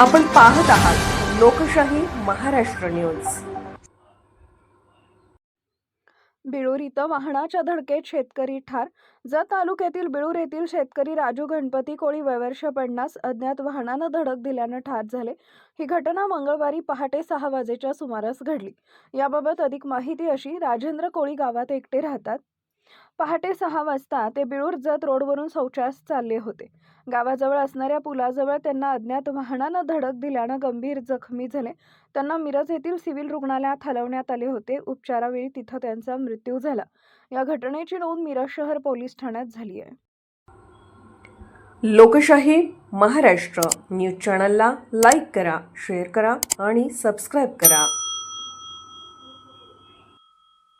आपण पाहत आहात लोकशाही महाराष्ट्र न्यूज. बिळूर इथं वाहनाच्या धडकेत शेतकरी ठार. जत तालुक्यातील बिळूर येथील शेतकरी राजू गणपती कोळी वैवर्ष पन्नास अज्ञात वाहनानं धडक दिल्यानं ठार झाले. ही घटना मंगळवारी पहाटे सहा वाजेच्या सुमारास घडली. याबाबत अधिक माहिती अशी राजेंद्र कोळी गावात एकटे राहतात. पहाटे सहा वाजता ते बिळूर जत रोडवरून शौचास चालले होते. गावाजवळ असणाऱ्या पुलाजवळ त्यांना अज्ञात वाहनानं धडक दिल्यानं गंभीर जखमी झाले. त्यांना मिरज येथील सिव्हिल रुग्णालयात हलवण्यात आले होते. उपचारावेळी तिथं त्यांचा मृत्यू झाला. या घटनेची नोंद मिरज शहर पोलीस ठाण्यात झाली आहे. लोकशाही महाराष्ट्र न्यूज चॅनलला लाईक करा शेअर करा आणि सबस्क्राईब करा.